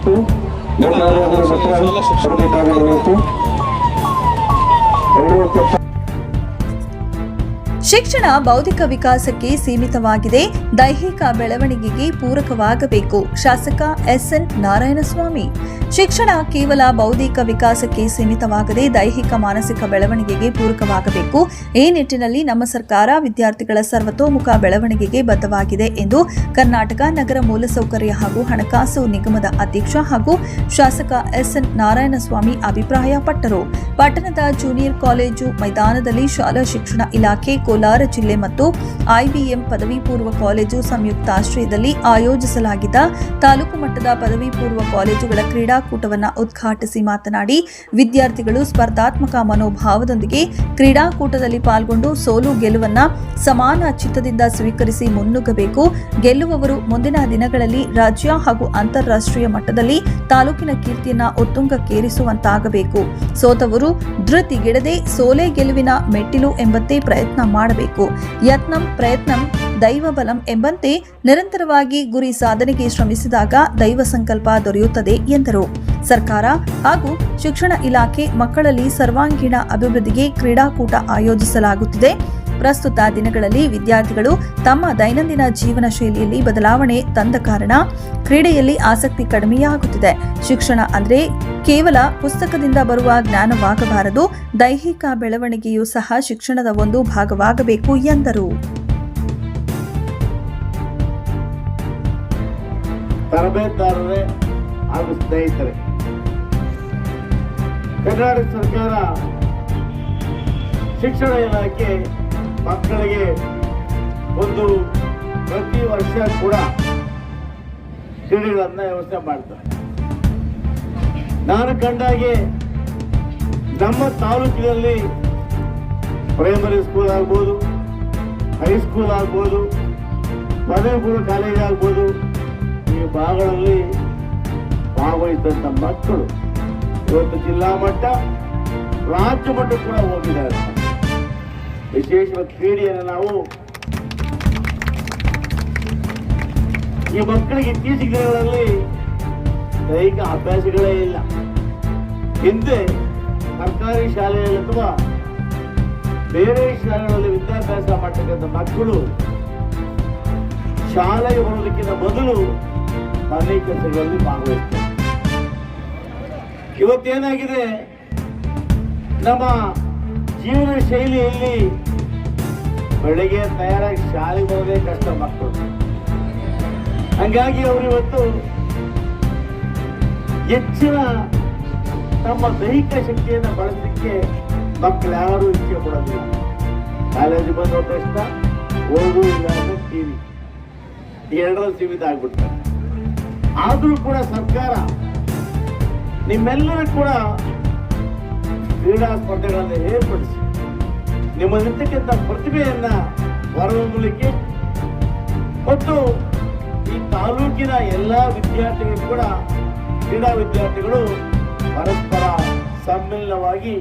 ಮತ್ತು ಮೂರು ನಾಲ್ಕು ಮಕ್ಕಳು ಬರಬೇಕಾಗಿರಬೇಕು ಎರಡು ಶಿಕ್ಷಣ ಬೌದ್ಧಿಕ ವಿಕಾಸಕ್ಕೆ ಸೀಮಿತವಾಗಿದೆ. ದೈಹಿಕ ಬೆಳವಣಿಗೆಗೆ ಪೂರಕವಾಗಬೇಕು. ಶಾಸಕ ಎಸ್ಎನ್ ನಾರಾಯಣಸ್ವಾಮಿ. ಶಿಕ್ಷಣ ಕೇವಲ ಬೌದ್ಧಿಕ ವಿಕಾಸಕ್ಕೆ ಸೀಮಿತವಾಗದೆ ದೈಹಿಕ ಮಾನಸಿಕ ಬೆಳವಣಿಗೆಗೆ ಪೂರಕವಾಗಬೇಕು. ಈ ನಿಟ್ಟಿನಲ್ಲಿ ನಮ್ಮ ಸರ್ಕಾರ ವಿದ್ಯಾರ್ಥಿಗಳ ಸರ್ವತೋಮುಖ ಬೆಳವಣಿಗೆಗೆ ಬದ್ಧವಾಗಿದೆ ಎಂದು ಕರ್ನಾಟಕ ನಗರ ಮೂಲಸೌಕರ್ಯ ಹಾಗೂ ಹಣಕಾಸು ನಿಗಮದ ಅಧ್ಯಕ್ಷ ಹಾಗೂ ಶಾಸಕ ಎಸ್ಎನ್ ನಾರಾಯಣಸ್ವಾಮಿ ಅಭಿಪ್ರಾಯಪಟ್ಟರು. ಪಟ್ಟಣದ ಜೂನಿಯರ್ ಕಾಲೇಜು ಮೈದಾನದಲ್ಲಿ ಶಾಲಾ ಶಿಕ್ಷಣ ಇಲಾಖೆ ಜಿಲ್ಲೆ ಮತ್ತು ಐಬಿಎಂ ಪದವಿ ಪೂರ್ವ ಕಾಲೇಜು ಸಂಯುಕ್ತ ಆಶ್ರಯದಲ್ಲಿ ಆಯೋಜಿಸಲಾಗಿದ್ದ ತಾಲೂಕು ಮಟ್ಟದ ಪದವಿ ಪೂರ್ವ ಕಾಲೇಜುಗಳ ಕ್ರೀಡಾಕೂಟವನ್ನು ಉದ್ಘಾಟಿಸಿ ಮಾತನಾಡಿ, ವಿದ್ಯಾರ್ಥಿಗಳು ಸ್ಪರ್ಧಾತ್ಮಕ ಮನೋಭಾವದೊಂದಿಗೆ ಕ್ರೀಡಾಕೂಟದಲ್ಲಿ ಪಾಲ್ಗೊಂಡು ಸೋಲು ಗೆಲುವನ್ನ ಸಮಾನ ಚಿತ್ತದಿಂದ ಸ್ವೀಕರಿಸಿ ಮುನ್ನುಗ್ಗಬೇಕು. ಗೆಲ್ಲುವವರು ಮುಂದಿನ ದಿನಗಳಲ್ಲಿ ರಾಜ್ಯ ಹಾಗೂ ಅಂತಾರಾಷ್ಟ್ರೀಯ ಮಟ್ಟದಲ್ಲಿ ತಾಲೂಕಿನ ಕೀರ್ತಿಯನ್ನ ಉತ್ತುಂಗಕ್ಕೇರಿಸುವಂತಾಗಬೇಕು. ಸೋತವರು ಧೃತಿಗೆಡದೆ ಸೋಲೆ ಗೆಲುವಿನ ಮೆಟ್ಟಿಲು ಎಂಬಂತೆ ಪ್ರಯತ್ನ ಮಾಡಬೇಕು. ಯತ್ನಂ ಪ್ರಯತ್ನಂ ದೈವ ಬಲಂ ಎಂಬಂತೆ ನಿರಂತರವಾಗಿ ಗುರಿ ಸಾಧನೆಗೆ ಶ್ರಮಿಸಿದಾಗ ದೈವ ಸಂಕಲ್ಪ ದೊರೆಯುತ್ತದೆ ಎಂದರು. ಸರ್ಕಾರ ಹಾಗೂ ಶಿಕ್ಷಣ ಇಲಾಖೆ ಮಕ್ಕಳಲ್ಲಿ ಸರ್ವಾಂಗೀಣ ಅಭಿವೃದ್ಧಿಗೆ ಕ್ರೀಡಾಕೂಟ ಆಯೋಜಿಸಲಾಗುತ್ತಿದೆ. ಪ್ರಸ್ತುತ ದಿನಗಳಲ್ಲಿ ವಿದ್ಯಾರ್ಥಿಗಳು ತಮ್ಮ ದೈನಂದಿನ ಜೀವನ ಶೈಲಿಯಲ್ಲಿ ಬದಲಾವಣೆ ತಂದ ಕಾರಣ ಕ್ರೀಡೆಯಲ್ಲಿ ಆಸಕ್ತಿ ಕಡಿಮೆಯಾಗುತ್ತಿದೆ. ಶಿಕ್ಷಣ ಅಂದ್ರೆ ಕೇವಲ ಪುಸ್ತಕದಿಂದ ಬರುವ ಜ್ಞಾನವಾಗಬಾರದು, ದೈಹಿಕ ಬೆಳವಣಿಗೆಯೂ ಸಹ ಶಿಕ್ಷಣದ ಒಂದು ಭಾಗವಾಗಬೇಕು ಎಂದರು. ಕರ್ನಾಟಕ ಸರ್ಕಾರ ಶಿಕ್ಷಣ ಇಲಾಖೆ ಮಕ್ಕಳಿಗೆ ಒಂದು ಪ್ರತಿ ವರ್ಷ ಕೂಡ ಕ್ರೀಡೆಗಳನ್ನು ವ್ಯವಸ್ಥೆ ಮಾಡ್ತಾರೆ. ನಾನು ಕಂಡಾಗೆ ನಮ್ಮ ತಾಲೂಕಿನಲ್ಲಿ ಪ್ರೈಮರಿ ಸ್ಕೂಲ್ ಆಗ್ಬೋದು ಹೈಸ್ಕೂಲ್ ಆಗ್ಬೋದು ಪದವಿ ಪೂರ್ವ ಕಾಲೇಜ್ ಆಗ್ಬೋದು, ಈ ಭಾಗಗಳಲ್ಲಿ ಭಾಗವಹಿಸಿದಂಥ ಮಕ್ಕಳು ಇವತ್ತು ಜಿಲ್ಲಾ ಮಟ್ಟ, ರಾಜ್ಯ ಮಟ್ಟ ಕೂಡ ಹೋಗಿದ್ದಾರೆ. ವಿಶೇಷವಾದ ಕ್ರೀಡೆಯನ್ನು ನಾವು ಈ ಮಕ್ಕಳಿಗೆ ಇತ್ತೀಚಿನ ದಿನಗಳಲ್ಲಿ ದೈಹಿಕ ಅಭ್ಯಾಸಗಳೇ ಇಲ್ಲ. ಹಿಂದೆ ಸರ್ಕಾರಿ ಶಾಲೆಯಲ್ಲಿ ಅಥವಾ ಬೇರೆ ಶಾಲೆಗಳಲ್ಲಿ ವಿದ್ಯಾಭ್ಯಾಸ ಮಾಡ್ತಕ್ಕಂಥ ಮಕ್ಕಳು ಶಾಲೆಗೆ ಬರೋದಕ್ಕಿಂತ ಮೊದಲು ಮನೆ ಕೆಲಸಗಳಲ್ಲಿ ಭಾಗವಹಿಸ್ತಾರೆ. ಇವತ್ತೇನಾಗಿದೆ? ನಮ್ಮ ಜೀವನ ಶೈಲಿಯಲ್ಲಿ ಬೆಳಿಗ್ಗೆ ತಯಾರಾಗಿ ಶಾಲೆಗೆ ಬರೋದೇ ಕಷ್ಟ ಮಕ್ಕಳು ಹಂಗಾಗಿ ಅವರು ಇವತ್ತು ಹೆಚ್ಚಿನ ತಮ್ಮ ದೈಹಿಕ ಶಕ್ತಿಯನ್ನು ಬಳಸಲಿಕ್ಕೆ ಮಕ್ಕಳು ಯಾರು ಇಚ್ಛೆ ಕೊಡೋದಿಲ್ಲ ಕಾಲೇಜಿಗೆ ಬಂದ ತಕ್ಷಣ ಓದು ಇಲ್ಲ ಅಂದ್ರೆ ಟಿವಿ ಎರಡರಲ್ಲಿ ಸೀಮಿತ ಆಗ್ಬಿಡ್ತಾರೆ ಆದರೂ ಕೂಡ ಸರ್ಕಾರ ನಿಮ್ಮೆಲ್ಲರೂ ಕೂಡ ಕ್ರೀಡಾ ಸ್ಪರ್ಧೆಗಳನ್ನು ಏರ್ಪಡಿಸಿ ನಿಮ್ಮ ನಿಮ್ಮಲ್ಲಿರ್ತಕ್ಕಂಥ ಪ್ರತಿಭೆಯನ್ನ ಹೊರಹೊಮ್ಮಲಿಕ್ಕೆ ಮತ್ತು ಈ ತಾಲೂಕಿನ ಎಲ್ಲ ವಿದ್ಯಾರ್ಥಿಗಳು ಕೂಡ ಕ್ರೀಡಾ ವಿದ್ಯಾರ್ಥಿಗಳು ಪರಸ್ಪರ ಸಮ್ಮಿಲನವಾಗಿ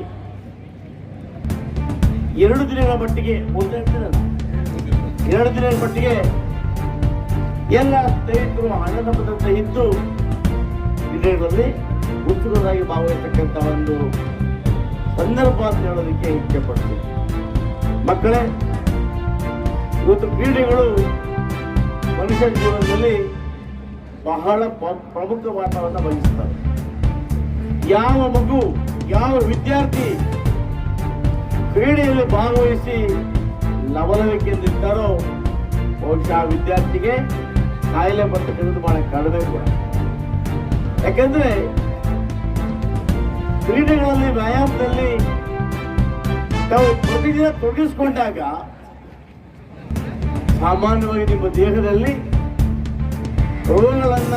ಎರಡು ದಿನಗಳ ಮಟ್ಟಿಗೆ ಎರಡು ದಿನಗಳ ಮಟ್ಟಿಗೆ ಎಲ್ಲ ಸ್ನೇಹಿತರು ಅಣ್ಣನಮ್ಮದಂತ ಇದ್ದು ಕ್ರೀಡೆಗಳಲ್ಲಿ ಉತ್ಸುಕರಾಗಿ ಭಾಗವಹಿಸತಕ್ಕಂಥ ಒಂದು ಸಂದರ್ಭ ಅಂತ ಹೇಳೋದಕ್ಕೆ ಇಚ್ಛೆ ಪಡ್ತೀವಿ ಮಕ್ಕಳೇ, ಇವತ್ತು ಕ್ರೀಡೆಗಳು ಮನುಷ್ಯ ಜೀವನದಲ್ಲಿ ಬಹಳ ಪ್ರ- ಪ್ರಮುಖ ಪಾತ್ರವನ್ನು ವಹಿಸ್ತವೆ. ಯಾವ ಮಗು, ಯಾವ ವಿದ್ಯಾರ್ಥಿ ಕ್ರೀಡೆಯಲ್ಲಿ ಭಾಗವಹಿಸಿ ಲವಲವಿಕೆಯಿಂದಿರ್ತಾರೋ ಬಹುಶಃ ಆ ವಿದ್ಯಾರ್ಥಿಗೆ ಕಾಯಿಲೆ ಬರ್ತಕ್ಕಂಥದ್ದು ಬಹಳ ಕಡಿಮೆ ಕೂಡ. ಯಾಕಂದ್ರೆ ಕ್ರೀಡೆಗಳಲ್ಲಿ ವ್ಯಾಯಾಮದಲ್ಲಿ ತಾವು ಪ್ರತಿದಿನ ತೊಡಗಿಸ್ಕೊಂಡಾಗ ಸಾಮಾನ್ಯವಾಗಿ ನಿಮ್ಮ ದೇಹದಲ್ಲಿ ರೋಗಗಳನ್ನ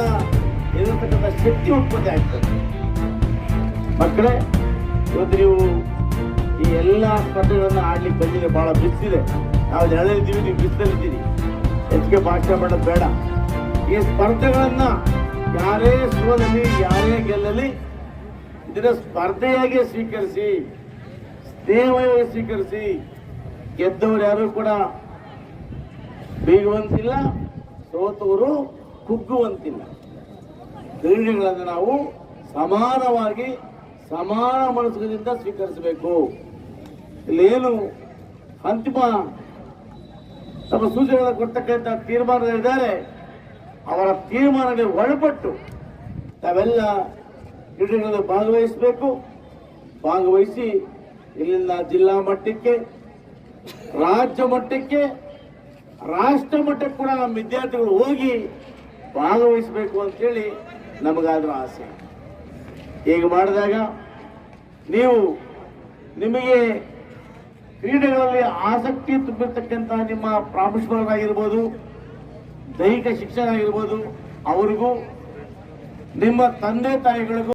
ಎದುರ್ತಕ್ಕಂಥ ಶಕ್ತಿ ಉತ್ಪತ್ತಿ ಆಗ್ತದೆ. ಮಕ್ಕಳೇ, ಇವತ್ತು ನೀವು ಈ ಎಲ್ಲ ಸ್ಪರ್ಧೆಗಳನ್ನ ಆಡ್ಲಿಕ್ಕೆ ಬಂದಿದೆ ಬಹಳ ಬಿಸಿದೆ ನಾವು ನೆರಳಿದ್ದೀವಿ ನೀವು ಬಿಸಿಲಿದ್ದೀರಿ ಹೆಚ್ಚಿಗೆ ಭಾಷಣ ಮಾಡೋದು ಬೇಡ. ಈ ಸ್ಪರ್ಧೆಗಳನ್ನ ಯಾರೇ ಸೋಲಲಿ ಯಾರೇ ಗೆಲ್ಲಲಿ ಇದನ್ನ ಸ್ಪರ್ಧೆಯಾಗಿ ಸ್ವೀಕರಿಸಿ ಸ್ನೇಹವಾಗಿ ಸ್ವೀಕರಿಸಿ ಗೆದ್ದವರು ಯಾರು ಕೂಡ ಬೀಗುವಂತಿಲ್ಲ, ಸೋತವರು ಕುಗ್ಗುವಂತಿಲ್ಲ. ಕ್ರೀಡೆಗಳನ್ನು ನಾವು ಸಮಾನವಾಗಿ, ಸಮಾನ ಮನಸ್ಸಿನಿಂದ ಸ್ವೀಕರಿಸಬೇಕು. ಇಲ್ಲೇನು ಅಂತಿಮ ತಮ್ಮ ಸೂಚನೆಗಳನ್ನು ಕೊಡ್ತಕ್ಕಂಥ ತೀರ್ಮಾನಗಳಿದ್ದಾರೆ ಅವರ ತೀರ್ಮಾನಗಳಿಗೆ ಒಳಪಟ್ಟು ತಾವೆಲ್ಲ ಕ್ರೀಡೆಗಳಲ್ಲಿ ಭಾಗವಹಿಸಬೇಕು. ಭಾಗವಹಿಸಿ ಇಲ್ಲಿಂದ ಜಿಲ್ಲಾ ಮಟ್ಟಕ್ಕೆ, ರಾಜ್ಯ ಮಟ್ಟಕ್ಕೆ, ರಾಷ್ಟ್ರ ಮಟ್ಟಕ್ಕೆ ಕೂಡ ನಮ್ಮ ವಿದ್ಯಾರ್ಥಿಗಳು ಹೋಗಿ ಭಾಗವಹಿಸಬೇಕು ಅಂತೇಳಿ ನಮಗಾದ್ರ ಆಸೆ. ಹೀಗೆ ಮಾಡಿದಾಗ ನೀವು ನಿಮಗೆ ಕ್ರೀಡೆಗಳಲ್ಲಿ ಆಸಕ್ತಿ ತುಂಬಿರ್ತಕ್ಕಂಥ ನಿಮ್ಮ ಪ್ರಾಂಶುಪಾಲರಾಗಿರ್ಬೋದು, ದೈಹಿಕ ಶಿಕ್ಷಣ ಆಗಿರ್ಬೋದು ಅವರಿಗೂ, ನಿಮ್ಮ ತಂದೆ ತಾಯಿಗಳಿಗೂ